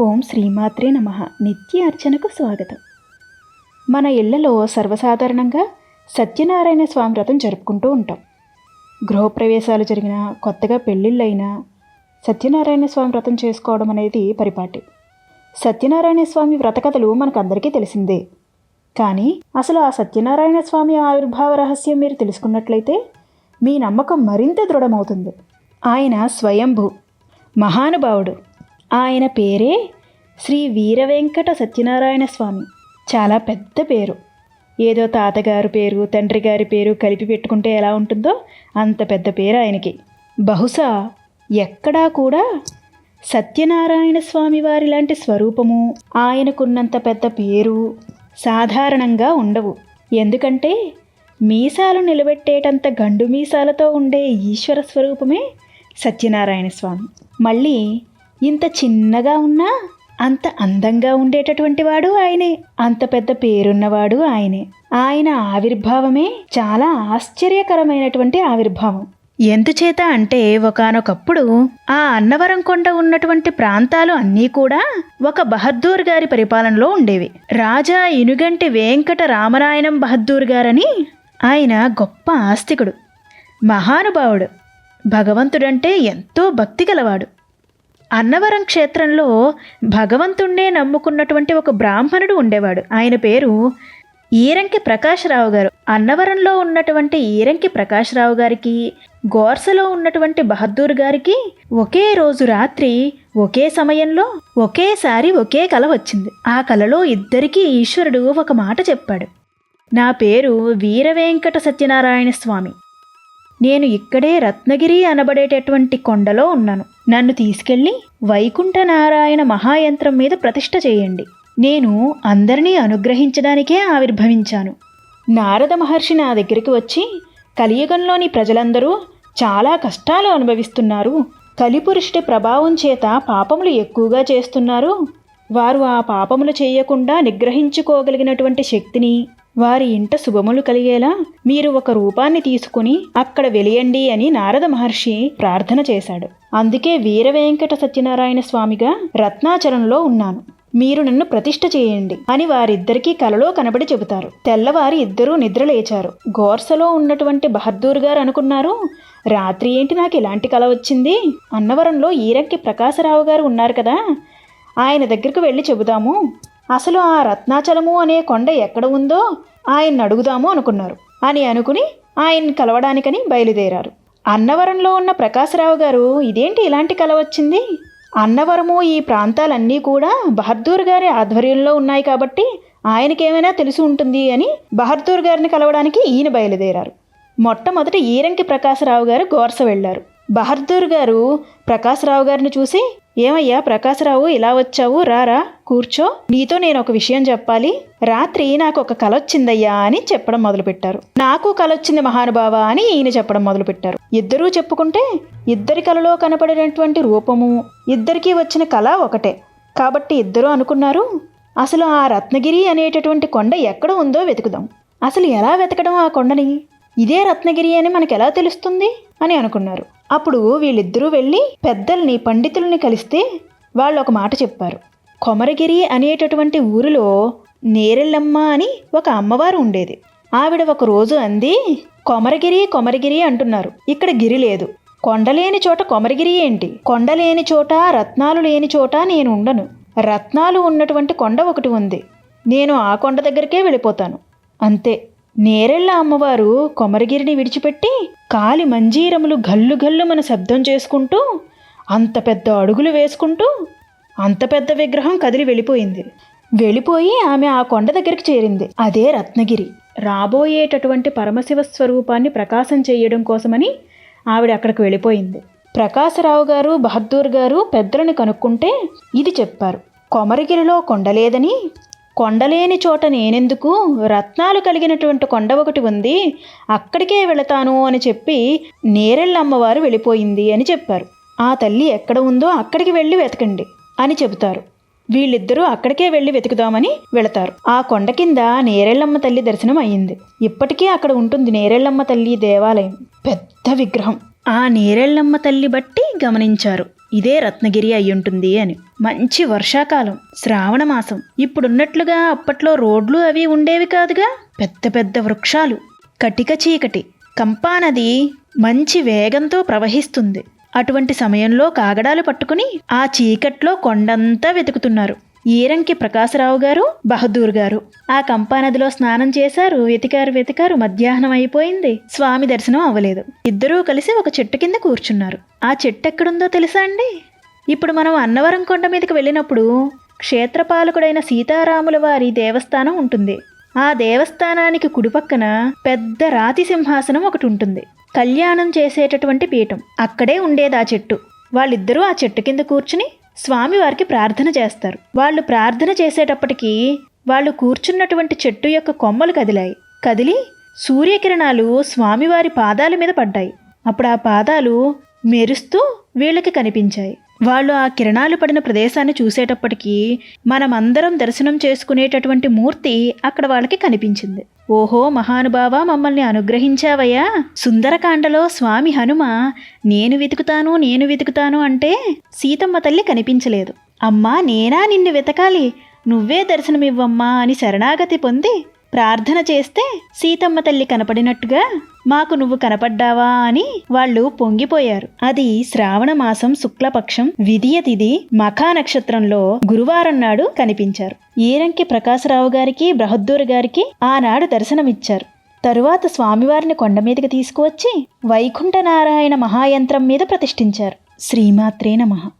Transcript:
ఓం శ్రీమాత్రే నమ. నిత్య అర్చనకు స్వాగతం. మన ఇళ్ళలో సర్వసాధారణంగా సత్యనారాయణ స్వామి వ్రతం జరుపుకుంటూ ఉంటాం. గృహప్రవేశాలు జరిగిన కొత్తగా పెళ్ళిళ్ళైనా సత్యనారాయణ స్వామి వ్రతం చేసుకోవడం అనేది పరిపాటి. సత్యనారాయణ స్వామి వ్రత కథలు మనకందరికీ తెలిసిందే. కానీ అసలు ఆ సత్యనారాయణ స్వామి ఆవిర్భావ రహస్యం మీరు తెలుసుకున్నట్లయితే మీ నమ్మకం మరింత దృఢమవుతుంది. ఆయన స్వయంభూ మహానుభావుడు. ఆయన పేరే శ్రీ వీరవెంకట సత్యనారాయణ స్వామి. చాలా పెద్ద పేరు. ఏదో తాతగారు పేరు తండ్రి గారి పేరు కలిపి పెట్టుకుంటే ఎలా ఉంటుందో అంత పెద్ద పేరు ఆయనకి. బహుశా ఎక్కడా కూడా సత్యనారాయణ స్వామి వారి లాంటి స్వరూపము ఆయనకున్నంత పెద్ద పేరు సాధారణంగా ఉండవు. ఎందుకంటే మీసాలు నిలబెట్టేటంత గండు మీసాలతో ఉండే ఈశ్వర స్వరూపమే సత్యనారాయణ స్వామి. మళ్ళీ ఇంత చిన్నగా ఉన్నా అంత అందంగా ఉండేటటువంటి వాడు ఆయనే. అంత పెద్ద పేరున్నవాడు ఆయనే. ఆయన ఆవిర్భావమే చాలా ఆశ్చర్యకరమైనటువంటి ఆవిర్భావం. ఎందుచేత అంటే ఒకానొకప్పుడు ఆ అన్నవరం కొండ ఉన్నటువంటి ప్రాంతాలు అన్నీ కూడా ఒక బహద్దూర్ గారి పరిపాలనలో ఉండేవి. రాజా ఇనుగంటి వెంకట రామనాయనం బహద్దూర్ గారని ఆయన గొప్ప ఆస్తికుడు మహానుభావుడు భగవంతుడంటే ఎంతో భక్తి గలవాడు. అన్నవరం క్షేత్రంలో భగవంతుణ్ణే నమ్ముకున్నటువంటి ఒక బ్రాహ్మణుడు ఉండేవాడు. ఆయన పేరు ఈరంకి ప్రకాశరావు గారు. అన్నవరంలో ఉన్నటువంటి ఈరంకి ప్రకాశరావు గారికి గోర్సలో ఉన్నటువంటి బహద్దూర్ గారికి ఒకే రోజు రాత్రి ఒకే సమయంలో ఒకేసారి ఒకే కల వచ్చింది. ఆ కలలో ఇద్దరికీ ఈశ్వరుడు ఒక మాట చెప్పాడు. నా పేరు వీరవేంకట సత్యనారాయణ స్వామి. నేను ఇక్కడే రత్నగిరి అనబడేటటువంటి కొండలో ఉన్నాను. నన్ను తీసుకెళ్ళి వైకుంఠ నారాయణ మహాయంత్రం మీద ప్రతిష్ఠ చేయండి. నేను అందరినీ అనుగ్రహించడానికే ఆవిర్భవించాను. నారద మహర్షి నా దగ్గరికి వచ్చి కలియుగంలోని ప్రజలందరూ చాలా కష్టాలు అనుభవిస్తున్నారు. కలిపురుషుడి ప్రభావం చేత పాపములు ఎక్కువగా చేస్తున్నారు. వారు ఆ పాపములు చేయకుండా నిగ్రహించుకోగలిగినటువంటి శక్తిని వారి ఇంట శుభములు కలిగేలా మీరు ఒక రూపాన్ని తీసుకుని అక్కడ వెలియండి అని నారద మహర్షి ప్రార్థన చేశాడు. అందుకే వీరవేంకట సత్యనారాయణ స్వామిగా రత్నాచలంలో ఉన్నాను. మీరు నన్ను ప్రతిష్ఠ చేయండి అని వారిద్దరికీ కలలో కనబడి చెబుతారు. తెల్లవారి ఇద్దరూ నిద్రలేచారు గోర్సలో ఉన్నటువంటి బహద్దూర్ గారు అనుకున్నారు రాత్రి ఏంటి నాకు ఇలాంటి కల వచ్చింది? అన్నవరంలో ఈరంకి ప్రకాశరావు గారు ఉన్నారు కదా. ఆయన దగ్గరకు వెళ్ళి చెబుదాము. అసలు ఆ రత్నాచలము అనే కొండ ఎక్కడ ఉందో ఆయన్ని అడుగుదాము అనుకున్నారు అని అనుకుని ఆయన్ని కలవడానికని బయలుదేరారు. అన్నవరంలో ఉన్న ప్రకాశరావు గారు ఇదేంటి ఇలాంటి కల వచ్చింది? అన్నవరము ఈ ప్రాంతాలన్నీ కూడా బహద్దూర్ గారి ఆధ్వర్యంలో ఉన్నాయి కాబట్టి ఆయనకేమైనా తెలిసి ఉంటుంది అని బహద్దూర్ గారిని కలవడానికి ఈయన బయలుదేరారు. మొట్టమొదట ఈరంకి ప్రకాశరావు గారు గోర్స వెళ్ళారు. బహర్దూర్ గారు ప్రకాశరావు గారిని చూసి ఏమయ్యా ప్రకాశ్రావు ఇలా వచ్చావు రారా కూర్చో నీతో నేను ఒక విషయం చెప్పాలి. రాత్రి నాకు ఒక కల వచ్చిందయ్యా అని చెప్పడం మొదలుపెట్టారు. నాకు కల వచ్చింది మహానుభావ అని ఈయన చెప్పడం మొదలుపెట్టారు. ఇద్దరూ చెప్పుకుంటే ఇద్దరి కలలో కనపడినటువంటి రూపము ఇద్దరికీ వచ్చిన కళ ఒకటే. కాబట్టి ఇద్దరూ అనుకున్నారు అసలు ఆ రత్నగిరి అనేటటువంటి కొండ ఎక్కడ ఉందో వెతుకుదాం. అసలు ఎలా వెతకడం ఆ కొండని? ఇదే రత్నగిరి అని మనకు ఎలా తెలుస్తుంది? అని అనుకున్నారు. అప్పుడు వీళ్ళిద్దరూ వెళ్ళి పెద్దల్ని పండితుల్ని కలిస్తే వాళ్ళు ఒక మాట చెప్పారు. కొమరగిరి అనేటటువంటి ఊరిలో నేరెళ్ళమ్మ అని ఒక అమ్మవారు ఉండేది. ఆవిడ ఒక రోజు అంది కొమరగిరి కొమరగిరి అంటున్నారు. ఇక్కడ గిరి లేదు. కొండలేని చోట కొమరగిరి ఏంటి? కొండలేని చోట రత్నాలు లేని చోట నేను ఉండను. రత్నాలు ఉన్నటువంటి కొండ ఒకటి ఉంది. నేను ఆ కొండ దగ్గరికే వెళ్ళిపోతాను. అంతే. నేరెళ్ళ అమ్మవారు కొమరగిరిని విడిచిపెట్టి కాలి మంజీరములు గల్లు గల్లు మన శబ్దం చేసుకుంటూ అంత పెద్ద అడుగులు వేసుకుంటూ అంత పెద్ద విగ్రహం కదిలి వెళ్ళిపోయింది. వెళ్ళిపోయి ఆమె ఆ కొండ దగ్గరికి చేరింది. అదే రత్నగిరి. రాబోయేటటువంటి పరమశివ స్వరూపాన్ని ప్రకాశం చేయడం కోసమని ఆవిడ అక్కడికి వెళ్ళిపోయింది. ప్రకాశరావు గారు బహద్దూర్ గారు పెద్దలను కనుక్కుంటే ఇది చెప్పారు. కొమరగిరిలో కొండలేదని కొండలేని చోట నేనెందుకు? రత్నాలు కలిగినటువంటి కొండ ఒకటి ఉంది. అక్కడికే వెళతాను అని చెప్పి నేరెళ్ళమ్మవారు వెళ్ళిపోయింది అని చెప్పారు. ఆ తల్లి ఎక్కడ ఉందో అక్కడికి వెళ్ళి వెతకండి అని చెబుతారు. వీళ్ళిద్దరూ అక్కడికే వెళ్ళి వెతుకుదామని వెళతారు. ఆ కొండ కింద నేరెళ్ళమ్మ తల్లి దర్శనం అయ్యింది. ఇప్పటికీ అక్కడ ఉంటుంది నేరెళ్ళమ్మ తల్లి దేవాలయం. పెద్ద విగ్రహం. ఆ నేరెళ్ళమ్మ తల్లి బట్టి గమనించారు. ఇదే రత్నగిరి అయ్యుంటుంది అని. మంచి వర్షాకాలం శ్రావణ మాసం. ఇప్పుడున్నట్లుగా అప్పట్లో రోడ్లు అవి ఉండేవి కాదుగా? పెద్ద పెద్ద వృక్షాలు. కటిక చీకటి. కంపానది మంచి వేగంతో ప్రవహిస్తుంది. అటువంటి సమయంలో కాగడాలు పట్టుకుని ఆ చీకట్లో కొండంతా వెతుకుతున్నారు. ఈరంకి ప్రకాశరావు గారు బహదూర్ గారు. ఆ కంపానదిలో స్నానం చేశారు వెతికారు వెతికారు మధ్యాహ్నం అయిపోయింది. స్వామి దర్శనం అవ్వలేదు. ఇద్దరూ కలిసి ఒక చెట్టు కింద కూర్చున్నారు. ఆ చెట్టు ఎక్కడుందో తెలుసా అండి? ఇప్పుడు మనం అన్నవరం కొండ మీదకి వెళ్ళినప్పుడు క్షేత్రపాలకుడైన సీతారాముల వారి దేవస్థానం ఉంటుంది. ఆ దేవస్థానానికి కుడిపక్కన పెద్ద రాతి సింహాసనం ఒకటి ఉంటుంది. కళ్యాణం చేసేటటువంటి పీఠం. అక్కడే ఉండేది ఆ చెట్టు. వాళ్ళిద్దరూ ఆ చెట్టు కింద కూర్చుని స్వామివారికి ప్రార్థన చేస్తారు. వాళ్ళు ప్రార్థన చేసేటప్పటికీ వాళ్ళు కూర్చున్నటువంటి చెట్టు యొక్క కొమ్మలు కదిలాయి. కదిలి సూర్యకిరణాలు స్వామివారి పాదాల మీద పడ్డాయి. అప్పుడు ఆ పాదాలు మెరుస్తూ వీళ్ళకి కనిపించాయి. వాళ్ళు ఆ కిరణాలు పడిన ప్రదేశాన్ని చూసేటప్పటికీ మనమందరం దర్శనం చేసుకునేటటువంటి మూర్తి అక్కడ వాళ్ళకి కనిపించింది. ఓహో మహానుభావ మమ్మల్ని అనుగ్రహించావయ్యా. సుందరకాండలో స్వామి హనుమ నేను వెతుకుతాను నేను వెతుకుతాను అంటే సీతమ్మ తల్లి కనిపించలేదు. అమ్మా నేనా నిన్ను వెతకాలి? నువ్వే దర్శనమివ్వమ్మా అని శరణాగతి పొంది ప్రార్థన చేస్తే సీతమ్మ తల్లి కనపడినట్టుగా మాకు నువ్వు కనపడ్డావా? అని వాళ్ళు పొంగిపోయారు. అది శ్రావణ మాసం శుక్లపక్షం విధియతిది మఖా నక్షత్రంలో గురువారం నాడు కనిపించారు. ఈరంకి ప్రకాశరావు గారికి బృహద్దూర్ గారికి ఆనాడు దర్శనమిచ్చారు. తరువాత స్వామివారిని కొండ మీదకి తీసుకువచ్చి వైకుంఠనారాయణ మహాయంత్రం మీద ప్రతిష్ఠించారు. శ్రీమాత్రే నమః.